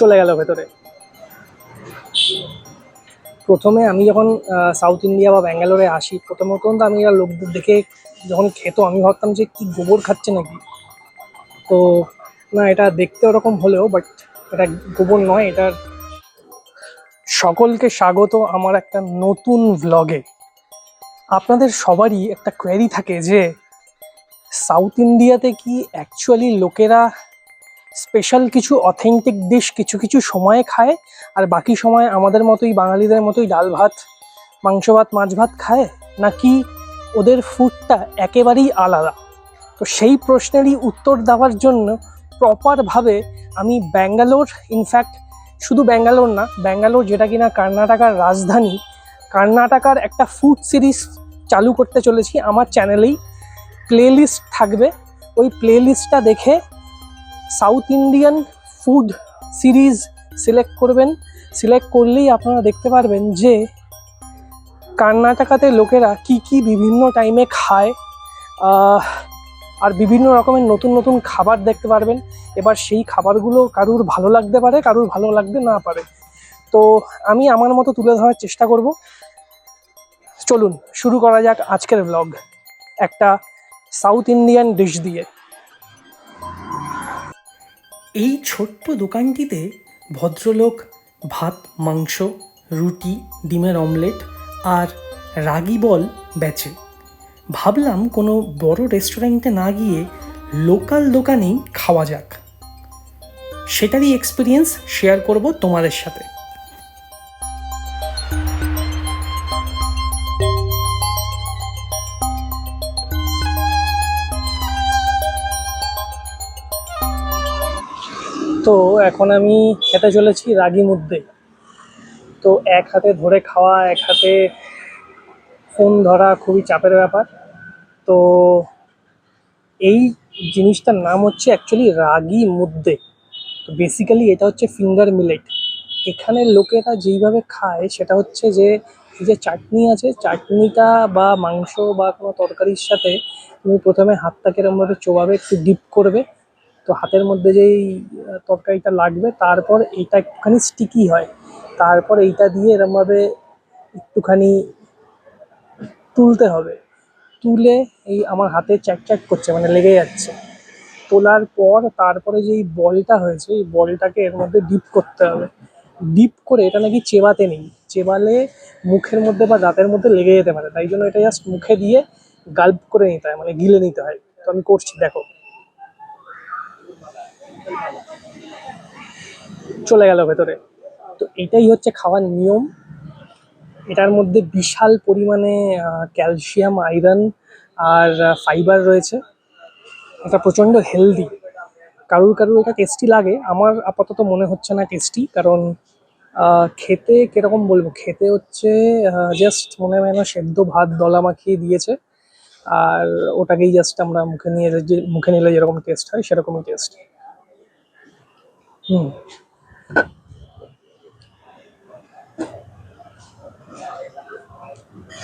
চলে গেল ভেতরে। প্রথমে আমি যখন সাউথ ইন্ডিয়া বা ব্যাঙ্গালোরে আসি প্রথম প্রথম তো আমি এরা লোকদের দেখে যখন খেতো, আমি ভাবতাম যে কি গোবর খাচ্ছে নাকি? তো না, এটা দেখতে ওরকম হলেও বাট এটা গোবর নয় এটার সকলকে স্বাগত আমার একটা নতুন ভ্লগে আপনাদের সবারই একটা কোয়েরি থাকে যে সাউথ ইন্ডিয়াতে কি অ্যাকচুয়ালি লোকেরা স্পেশাল কিছু অথেন্টিক ডিশ কিছু কিছু সময়ে খায়, আর বাকি সময় আমাদের মতোই, বাঙালিদের মতোই ডাল ভাত, মাংস ভাত, মাছ ভাত খায়, নাকি ওদের ফুডটা একেবারেই আলাদা? তো সেই প্রশ্নেরই উত্তর দেওয়ার জন্য প্রপারভাবে আমি ব্যাঙ্গালোর ইনফ্যাক্ট শুধু ব্যাঙ্গালোর না, ব্যাঙ্গালোর যেটা কিনা কর্ণাটকার রাজধানী, কর্ণাটকার একটা ফুড সিরিজ চালু করতে চলেছি। আমার চ্যানেলেই প্লেলিস্ট থাকবে। ওই প্লেলিস্টটা দেখে south Indian food series select করবেন। সিলেক্ট করলেই আপনারা দেখতে পারবেন যে কর্ণাটকাতে লোকেরা কি কি বিভিন্ন টাইমে খায় আর বিভিন্ন রকমের নতুন নতুন খাবার দেখতে পারবেন। এবার সেই খাবারগুলো কারুর ভালো লাগতে পারে, কারুর ভালো লাগতে না পারে। তো আমি আমার মতো তুলে ধরার চেষ্টা করব। চলুন, শুরু করা যাক আজকের ব্লগ একটা সাউথ ইন্ডিয়ান ডিশ দিয়ে। এই ছোট্ট দোকানটিতে ভদ্রলোক ভাত, মাংস, রুটি, ডিমের অমলেট আর রাগি বল বেচে। ভাবলাম কোনো বড় রেস্টুরেন্টে না গিয়ে লোকাল দোকানেই খাওয়া যাক। সেটারই এক্সপিরিয়েন্স শেয়ার করব তোমাদের সাথে। তো এখন আমি খেতে চলেছি রাগি মুদ্দে। তো এক হাতে ধরে খাওয়া, এক হাতে ফোন ধরা খুবই চাপের ব্যাপার। তো এই জিনিসটার নাম হচ্ছে অ্যাকচুয়ালি রাগি মুদ্দে। তো বেসিক্যালি এটা হচ্ছে ফিঙ্গার মিলেট এখানে লোকেরা যেইভাবে খায় সেটা হচ্ছে যে যে চাটনি আছে, চাটনিটা বা মাংস বা কোনো তরকারির সাথে তুমি প্রথমে হাতটাকে এরমভাবে চোবাবে, একটু ডিপ করবে। তো হাতের মধ্যে যেই তরকারিটা লাগবে, তারপর এটা একটুখানি স্টিকি হয়। তারপর এইটা দিয়ে এরমভাবে একটুখানি তুলতে হবে। তুলে এই আমার হাতে চ্যাক চ্যাক করছে মানে লেগে যাচ্ছে। তোলার পর তারপরে যেই বলটা হয়েছে, এই বলটাকে এর মধ্যে ডিপ করতে হবে। ডিপ করে এটা নাকি চেবাতে নেই। চেবালে মুখের মধ্যে বা দাঁতের মধ্যে লেগে যেতে পারে। তাই জন্য এটা জাস্ট মুখে দিয়ে গাল্প করে নিতে হয় মানে গিলে নিতে হয়। তো আমি করছি, দেখো। চলে গেল ভেতরে। তো এটাই হচ্ছে খাওয়ার নিয়ম। এটার মধ্যে বিশাল পরিমাণে ক্যালসিয়াম, আয়রন আর ফাইবার রয়েছে। এটা প্রচণ্ড হেলদি। কারুর কারুর এটা টেস্টি লাগে। আমার আপাতত মনে হচ্ছে না টেস্টি কারণ খেতে কীরকম বলব? খেতে হচ্ছে জাস্ট মনে হয় না, সেদ্ধ ভাত, দলা মাখিয়ে দিয়েছে। আর ওটাকেই জাস্ট আমরা মুখে নিয়ে মুখে নিলে যেরকম টেস্ট হয়, সেরকমই টেস্ট হুম।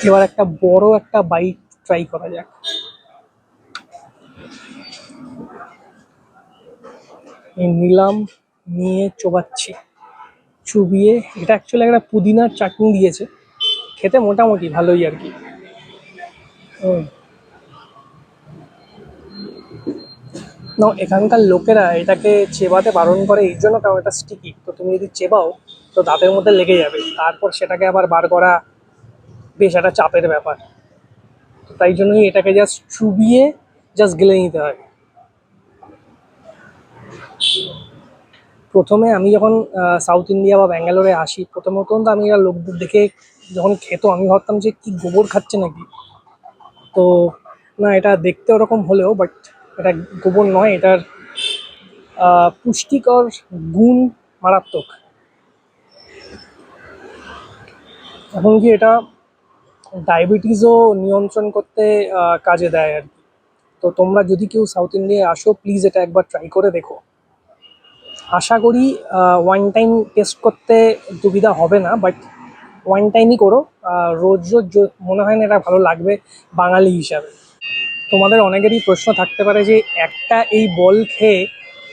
এবার একটা বড় একটা বাইক ট্রাই করা যাক। নিলাম, নিয়ে চোবাচ্ছি। চুবিয়ে, এটা অ্যাকচুয়ালি একটা পুদিনার চাটনি দিয়েছে। খেতে মোটামুটি ভালোই আর কি। হুম। না এখানকার লোকেরা এটাকে চেবাতে বারণ করে এই জন্য কারণ এটা স্টিকি তো তুমি যদি চেবাও, তো দাঁতের মধ্যে লেগে যাবে। তারপর সেটাকে আবার বার করা বেশ একটা চাপের ব্যাপার। তো তাই জন্যই এটাকে জাস্ট চুবিয়ে জাস্ট গেলে নিতে হয়। প্রথমে আমি যখন সাউথ ইন্ডিয়া বা ব্যাঙ্গালোরে আসি, প্রথমত তো আমি লোকদের দেখে যখন খেতো, আমি ভাবতাম যে কি গোবর খাচ্ছে নাকি? তো না, এটা দেখতে ওরকম হলেও বাট এটা গোবর নয়, এটার পুষ্টিকর গুণ মারাত্মক। এমনকি এটা ডায়াবেটিসও নিয়ন্ত্রণ করতে কাজে দেয় আর কি। তো তোমরা যদি কেউ সাউথ ইন্ডিয়ায় আসো, প্লিজ এটা একবার ট্রাই করে দেখো। আশা করি ওয়ান টাইম টেস্ট করতে দুবিধা হবে না বাট ওয়ান টাইমই করো। রোজ রোজ মনে হয় না এটা ভালো লাগবে বাঙালি হিসাবে। তোমাদের অনেকেরই প্রশ্ন থাকতে পারে যে একটা এই বল খেয়ে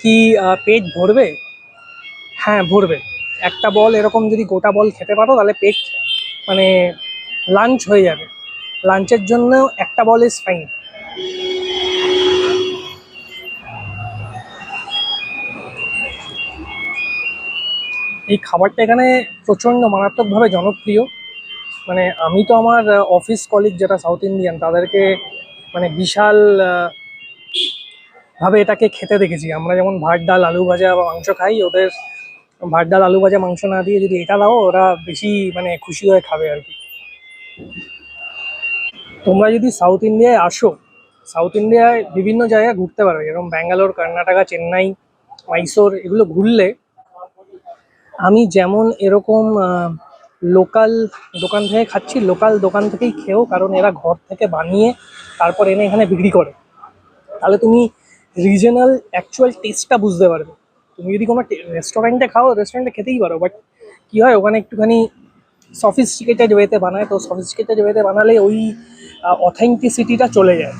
কি পেট ভরবে? হ্যাঁ হ্যাঁ ভরবে। একটা বল এরকম যদি গোটা বল খেতে পারো, তাহলে পেট মানে লাঞ্চ হয়ে যাবে। লাঞ্চের জন্য একটা বল ইজ ফাইন এই খাবারটা এখানে প্রচণ্ড মারাত্মকভাবে জনপ্রিয়। মানে আমি তো আমার অফিস কলিগ যেটা সাউথ ইন্ডিয়ান তাদেরকে মানে বিশাল ভাবে এটাকে খেতে দেখেছি। আমরা যেমন ভাত, ডাল, আলু ভাজা বা মাংস খাই, ওদের ভাত, ডাল, আলু ভাজা, মাংস না দিয়ে যদি এটা দাও, ওরা বেশি মানে খুশি হয়ে খাবে আর কি। তোমরা যদি সাউথ ইন্ডিয়ায় আসো, সাউথ ইন্ডিয়ায় বিভিন্ন জায়গায় ঘুরতে পারবে। যেরকম ব্যাঙ্গালোর, কর্ণাটকা, চেন্নাই, মাইসোর, এগুলো ঘুরলে আমি যেমন এরকম লোকাল দোকান থেকে খাচ্ছি, লোকাল দোকান থেকেই খেও, কারণ এরা ঘর থেকে বানিয়ে তারপর এনে এখানে বিক্রি করে। তাহলে তুমি রিজনাল অ্যাকচুয়াল টেস্টটা বুঝতে পারবে। তুমি যদি কোনো রেস্টুরেন্টে খাও রেস্টুরেন্টে খেতেই পারো বাট কী হয়, ওখানে একটুখানি সফিস্টিকেটেড ওয়েতে বানায়, তো সফিস্টিকেটেড ওয়েতে বানালে ওই অথেন্টিসিটিটা চলে যায়।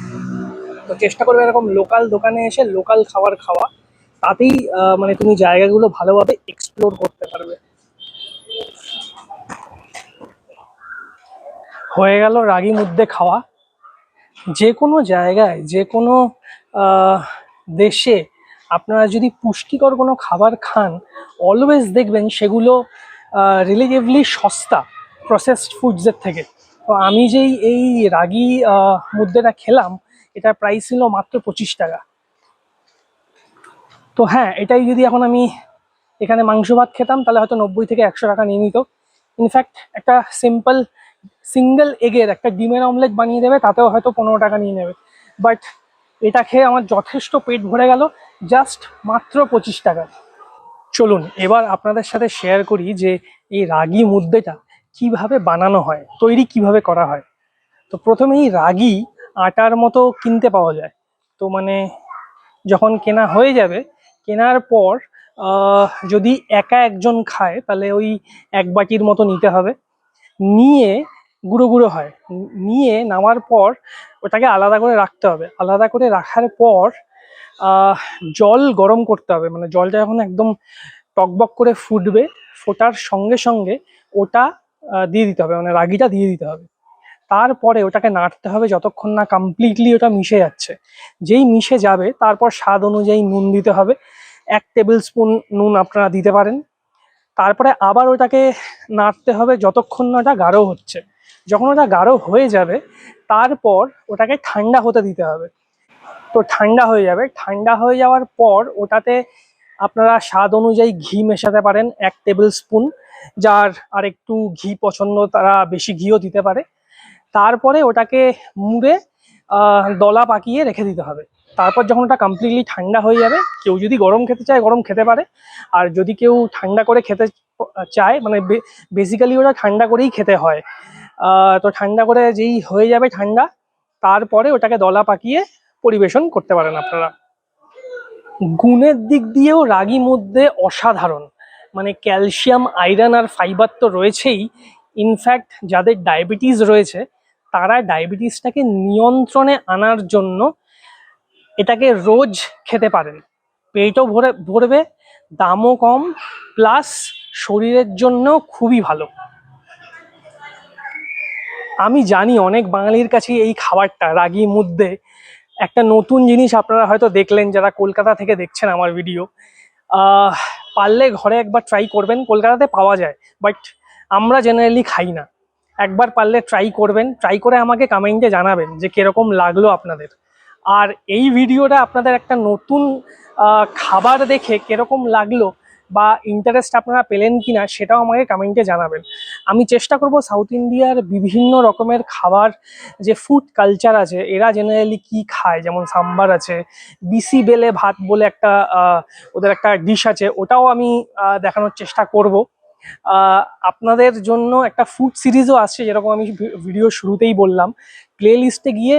তো চেষ্টা করবে এরকম লোকাল দোকানে এসে লোকাল খাবার খাওয়া। তাতেই মানে তুমি জায়গাগুলো ভালোভাবে এক্সপ্লোর করতে পারবে। হয়ে গেল রাগি মুদ্দে খাওয়া। যে কোনো জায়গায় যে কোনো দেশে আপনারা যদি পুষ্টিকর কোনো খাবার খান অলওয়েজ দেখবেন সেগুলো রিলেটিভলি সস্তা প্রসেসড ফুডসের থেকে। তো আমি যেই এই রাগি আহ, মুদ্দেটা খেলাম এটার প্রাইস ছিল মাত্র পঁচিশ টাকা। তো হ্যাঁ এটাই যদি এখন আমি এখানে মাংস ভাত খেতাম তাহলে হয়তো নব্বই থেকে একশো টাকা নিয়ে নিত। ইনফ্যাক্ট একটা সিম্পল সিঙ্গেল এগের একটা ডিমের অমলেট বানিয়ে দেবে, তাতেও হয়তো পনেরো টাকা নিয়ে নেবে। বাট এটা খেয়ে আমার যথেষ্ট পেট ভরে গেল জাস্ট মাত্র পঁচিশ টাকা। চলুন, এবার আপনাদের সাথে শেয়ার করি যে এই রাগি মুদ্দেটা কীভাবে বানানো হয়, তৈরি কীভাবে করা হয়। তো প্রথমেই রাগি আটার মতো কিনতে পাওয়া যায়। তো মানে যখন কেনা হয়ে যাবে, কেনার পর যদি একা একজন খায়, তাহলে ওই এক বাটির মতো নিতে হবে। নিয়ে গুঁড়ো গুঁড়ো হয়। নিয়ে নামার পর ওটাকে আলাদা করে রাখতে হবে। আলাদা করে রাখার পর জল গরম করতে হবে। মানে জলটা যখন একদম টকবক করে ফুটবে, ফোটার সঙ্গে সঙ্গে ওটা দিয়ে দিতে হবে। মানে রাগিটা দিয়ে দিতে হবে। তারপরে ওটাকে নাড়তে হবে যতক্ষণ না কমপ্লিটলি ওটা মিশে যাচ্ছে। যেই মিশে যাবে, তারপর স্বাদ অনুযায়ী নুন দিতে হবে। এক টেবিল স্পুন নুন আপনারা দিতে পারেন। তারপরে আবার ওটাকে নাড়তে হবে যতক্ষণ না ওটা গাঢ় হচ্ছে। যখন ওটা গাঢ় হয়ে যাবে, তারপর ওটাকে ঠান্ডা হতে দিতে হবে। তো ঠান্ডা হয়ে যাবে। ঠান্ডা হয়ে যাওয়ার পর ওটাতে আপনারা স্বাদ অনুযায়ী ঘি মেশাতে পারেন, এক টেবিল স্পুন, যার আর একটু ঘি পছন্দ তারা বেশি ঘিও দিতে পারে। তারপরে ওটাকে মুড়ে দলা পাকিয়ে রেখে দিতে হবে। তারপর যখন ওটা কমপ্লিটলি ঠান্ডা হয়ে যাবে, কেউ যদি গরম খেতে চায়, গরম খেতে পারে। আর যদি কেউ ঠান্ডা করে খেতে চায় মানে বেসিক্যালি ওটা ঠান্ডা করেই খেতে হয়। তো ঠান্ডা করে যেই হয়ে যাবে ঠান্ডা, তারপরে ওটাকে দলা পাকিয়ে পরিবেশন করতে পারেন আপনারা। গুণের দিক দিয়েও রাগি মধ্যে অসাধারণ। মানে ক্যালসিয়াম, আয়রন আর ফাইবার তো রয়েছেই। ইনফ্যাক্ট যাদের ডায়াবেটিস রয়েছে, তারা ডায়াবেটিসটাকে নিয়ন্ত্রণে আনার জন্য এটাকে রোজ খেতে পারেন। পেটও ভরে, ভরবে, দামও কম প্লাস শরীরের জন্য খুবই ভালো। আমি জানি অনেক বাঙালির কাছে এই খাবারটা, রাগি মুদ্দে। একটা নতুন জিনিস আপনারা হয়তো দেখলেন, যারা কলকাতা থেকে দেখছেন আমার ভিডিও পারলে ঘরে একবার ট্রাই করবেন, কলকাতাতে পাওয়া যায় বাট আমরা জেনারেলি খাই না। একবার পারলে ট্রাই করবেন ট্রাই করে আমাকে কমেন্টে জানাবেন যে কীরকম লাগল আপনাদের। আর এই ভিডিওটা আপনাদের একটা নতুন খাবার দেখে কীরকম লাগল বা ইন্টারেস্ট আপনারা পেলেন কি না সেটাও আমাকে কমেন্টে জানাবেন। আমি চেষ্টা করব সাউথ ইন্ডিয়ার বিভিন্ন রকমের খাবার, যে ফুড কালচার আছে, এরা জেনারেলি কি খায়? যেমন সাম্বার আছে, বিসি বেলে ভাত বলে একটা ওদের একটা ডিশ আছে, ওটাও আমি দেখানোর চেষ্টা করব। আপনাদের জন্য একটা ফুড সিরিজও আসছে, যেরকম আমি ভিডিও শুরুতেই বললাম। প্লে লিস্টে গিয়ে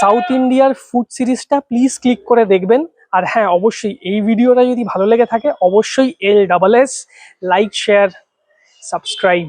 সাউথ ইন্ডিয়ার ফুড সিরিজটা প্লিজ ক্লিক করে দেখবেন। আর হ্যাঁ অবশ্যই এই ভিডিওটা যদি ভালো লেগে থাকে, অবশ্যই L double S, like, share, subscribe.